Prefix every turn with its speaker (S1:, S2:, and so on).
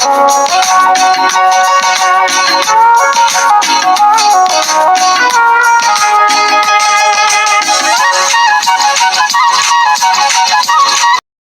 S1: Música